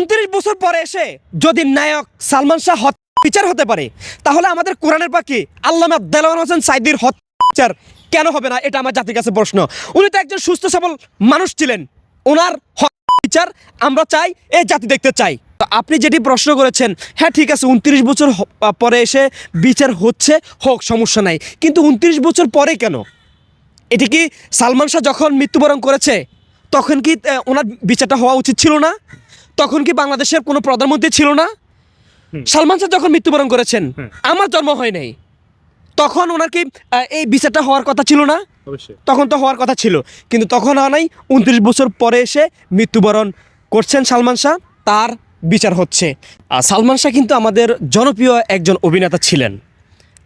উনত্রিশ বছর পরে এসে যদি নায়ক সালমান শাহ হত্যা বিচার হতে পারে, তাহলে আমাদের কোরআনের পাখি আল্লামা দেলাওয়ার হোসেন সাইদির হত্যা বিচার কেন হবে না? এটা আমার জাতির কাছে প্রশ্ন। উনি তো একজন সুস্থ সবল মানুষ ছিলেন। ওনার হত্যা বিচার আমরা চাই এই জাতি দেখতে চাই। আপনি যেটি প্রশ্ন করেছেন হ্যাঁ ঠিক আছে, উনত্রিশ বছর পরে এসে বিচার হচ্ছে, হোক, সমস্যা নাই। কিন্তু উনত্রিশ বছর পরে কেন? এটি কি সালমান শাহ যখন মৃত্যুবরণ করেছে, তখন কি ওনার বিচারটা হওয়া উচিত ছিল না? তখন কি বাংলাদেশের কোনো প্রধানমন্ত্রী ছিল না? সালমান শাহ যখন মৃত্যুবরণ করেছেন আমার জন্ম হয় নাই। তখন ওনার কি এই বিচারটা হওয়ার কথা ছিল না? তখন তো হওয়ার কথা ছিল। কিন্তু তখন হওয়া নাই উনত্রিশ বছর পরে এসে মৃত্যুবরণ করছেন সালমান শাহ তার বিচার হচ্ছে। আর সালমান শাহ কিন্তু আমাদের জনপ্রিয় একজন অভিনেতা ছিলেন।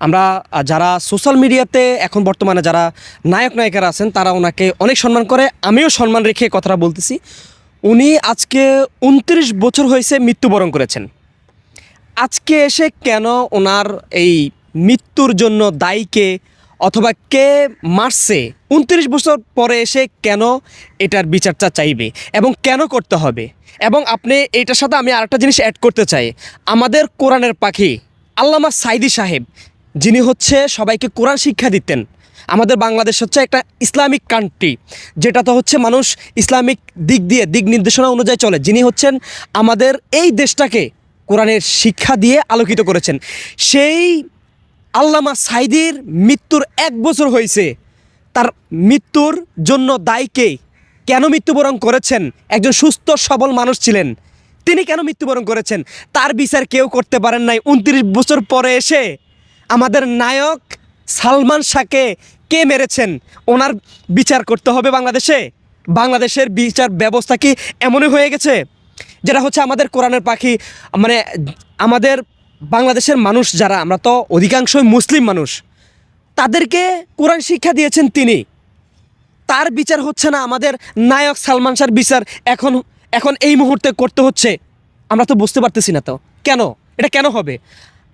আমরা যারা সোশ্যাল মিডিয়াতে এখন বর্তমানে যারা নায়ক নায়িকারা আছেন তারা ওনাকে অনেক সম্মান করে আমিও সম্মান রেখে কথাটা বলতেছি। উনি আজকে উনত্রিশ বছর হয়েছে মৃত্যুবরণ করেছেন। আজকে এসে কেন ওনার এই মৃত্যুর জন্য দায়ীকে অথবা কে মারছে, উনত্রিশ বছর পরে এসে কেন এটার বিচারটা চাইবে এবং কেন করতে হবে? এবং আপনি এটার সাথে আমি আরেকটা জিনিস অ্যাড করতে চাই। আমাদের কোরআনের পাখি আল্লামা সাইদি সাহেব, যিনি হচ্ছে সবাইকে কোরআন শিক্ষা দিতেন আমাদের বাংলাদেশ হচ্ছে একটা ইসলামিক কান্ট্রি যেটা তো হচ্ছে মানুষ ইসলামিক দিক দিয়ে, দিক নির্দেশনা অনুযায়ী চলে। যিনি হচ্ছেন আমাদের এই দেশটাকে কোরআনের শিক্ষা দিয়ে আলোকিত করেছেন। সেই আল্লামা সাইদির মৃত্যুর এক বছর হয়েছে। তার মৃত্যুর জন্য দায়ীকে কেন মৃত্যুবরণ করেছেন? একজন সুস্থ, সবল মানুষ ছিলেন। তিনি কেন মৃত্যুবরণ করেছেন? তার বিচার কেউ করতে পারেন নাই। উনত্রিশ বছর পরে এসে আমাদের নায়ক সালমান শাহকে কে মেরেছেন? ওনার বিচার করতে হবে বাংলাদেশে। বাংলাদেশের বিচার ব্যবস্থা কি এমনই হয়ে গেছে? যেটা হচ্ছে আমাদের কোরআনের পাখি মানে আমাদের বাংলাদেশের মানুষ যারা, আমরা তো অধিকাংশই মুসলিম মানুষ, তাদেরকে কোরআন শিক্ষা দিয়েছেন তিনি। তার বিচার হচ্ছে না আমাদের নায়ক সালমান শাহর বিচার এখন এখন এই মুহূর্তে করতে হচ্ছে। আমরা তো বুঝতে পারতেছি না তো। কেন? এটা কেন হবে?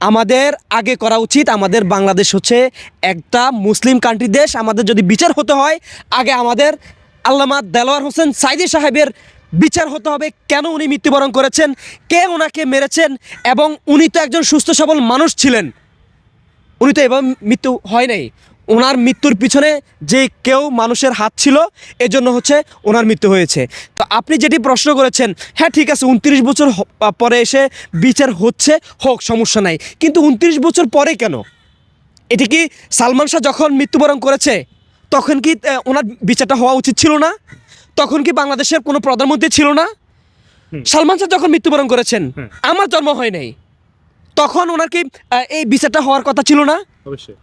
আমাদের আগে করা উচিত, আমাদের বাংলাদেশ হচ্ছে একটা মুসলিম কান্ট্রি দেশ। আমাদের যদি বিচার হতে হয়, আগে আমাদের আল্লামা দেলোয়ার হোসেন সাইদি সাহেবের বিচার হতে হবে, কেন উনি মৃত্যুবরণ করেছেন, কে ওনাকে মেরেছেন, এবং উনি তো একজন সুস্থ সবল মানুষ ছিলেন। উনি তো এবার মৃত্যু হয় নাই। ওনার মৃত্যুর পিছনে যে কেউ মানুষের হাত ছিল এজন্য হচ্ছে ওনার মৃত্যু হয়েছে। তো আপনি যেটি প্রশ্ন করেছেন হ্যাঁ ঠিক আছে উনত্রিশ বছর পরে এসে বিচার হচ্ছে হোক সমস্যা নাই। কিন্তু উনত্রিশ বছর পরে কেন? এটি কি সালমান শাহ যখন মৃত্যুবরণ করেছে তখন কি ওনার বিচারটা হওয়া উচিত ছিল না? তখন কি বাংলাদেশের কোনো প্রধানমন্ত্রী ছিল না? সালমান শাহ যখন মৃত্যুবরণ করেছেন আমার জন্ম হয় নাই। তখন ওনার কি এই বিচারটা হওয়ার কথা ছিল না?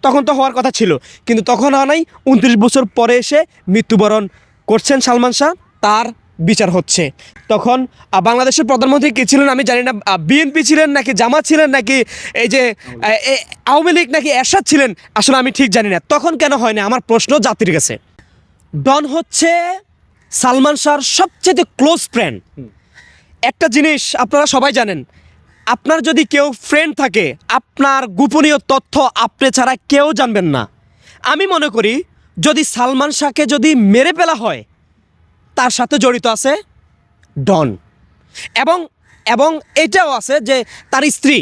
তখন তো হওয়ার কথা ছিল। কিন্তু তখন হওয়া নাই উনত্রিশ বছর পরে এসে মৃত্যুবরণ করছেন সালমান শাহ তার বিচার হচ্ছে। তখন বাংলাদেশের প্রধানমন্ত্রী কে ছিলেন আমি জানি না বিএনপি ছিলেন নাকি জামাত ছিলেন নাকি এই যে আওয়ামী লীগ নাকি এরশাদ ছিলেন আসলে আমি ঠিক জানি না। তখন কেন হয় না আমার প্রশ্ন জাতির কাছে। ডন হচ্ছে সালমান শাহর সবচেয়ে ক্লোজ ফ্রেন্ড একটা জিনিস আপনারা সবাই জানেন আপনার যদি কেউ ফ্রেন্ড থাকে, আপনার গোপনীয় তথ্য আপনি ছাড়া কেউ জানবেন না। আমি মনে করি, যদি সালমান শাহকে যদি মেরে ফেলা হয়, তার সাথে জড়িত আছে ডন। এবং এবং এটাও আছে যে তার স্ত্রী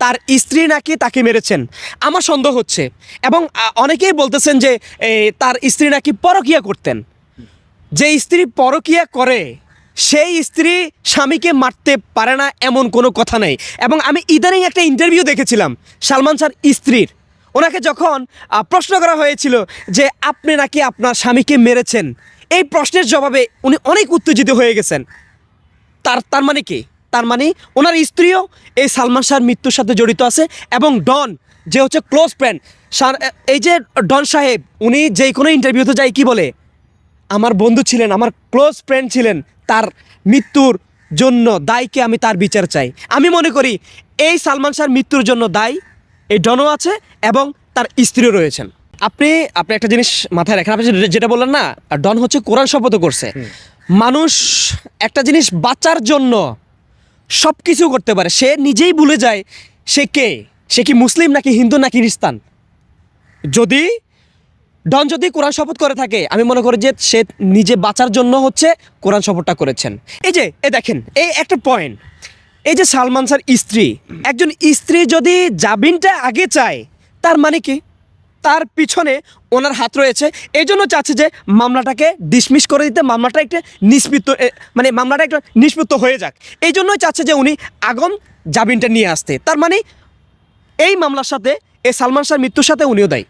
তার স্ত্রী নাকি তাকে মেরেছেন। আমার সন্দেহ হচ্ছে। এবং অনেকেই বলতেছেন যে তার স্ত্রী নাকি পরকিয়া করতেন। যে স্ত্রী পরকিয়া করে সেই স্ত্রী স্বামীকে মারতে পারে না এমন কোনো কথা নেই। এবং আমি ইদানিং একটা ইন্টারভিউ দেখেছিলাম সালমান শাহর স্ত্রীর। ওনাকে যখন প্রশ্ন করা হয়েছিল যে আপনি নাকি আপনার স্বামীকে মেরেছেন? এই প্রশ্নের জবাবে উনি অনেক উত্তেজিত হয়ে গেছেন। তার তার মানে কি? তার মানে ওনার স্ত্রীও এই সালমান শাহর মৃত্যুর সাথে জড়িত আছে এবং ডন, যে হচ্ছে ক্লোজ ফ্রেন্ড এই যে ডন সাহেব, উনি যে কোনো ইন্টারভিউতে যায় কি বলে? আমার বন্ধু ছিলেন, আমার ক্লোজ ফ্রেন্ড ছিলেন তার মৃত্যুর জন্য দায়কে আমি তার বিচার চাই। আমি মনে করি এই সালমান শাহর মৃত্যুর জন্য দায় এই ডনও আছে এবং তার স্ত্রীও রয়েছেন। আপনি আপনি একটা জিনিস মাথায় রাখেন আপনি যেটা- বললেন না ডন হচ্ছে কোরআন শপথ করছে। মানুষ একটা জিনিস বাঁচার জন্য সব কিছু করতে পারে। সে নিজেই ভুলে যায় সে কে? সে কি মুসলিম নাকি হিন্দু নাকি খ্রিস্টান? যদি ডন যদি কোরআন শপথ করে থাকে, আমি মনে করি যে সে নিজে বাঁচার জন্য হচ্ছে কোরআন শপথটা করেছেন। এই যে, এ দেখেন এই একটা পয়েন্ট এই যে সালমান স্যার স্ত্রী, একজন স্ত্রী যদি জাবিনটা আগে চায়, তার মানে কি? তার পিছনে ওনার হাত রয়েছে। এই জন্য চাচ্ছে যে মামলাটাকে ডিসমিস করে দিতে, মামলাটা একটা নিষ্পৃত মানে মামলাটা একটা নিষ্পৃত হয়ে যাক। এই জন্যই চাচ্ছে যে উনি আগম জামিনটা নিয়ে আসতে। তার মানে এই মামলার সাথে, এই সালমান শাহর মৃত্যুর সাথে উনিও দায়ী।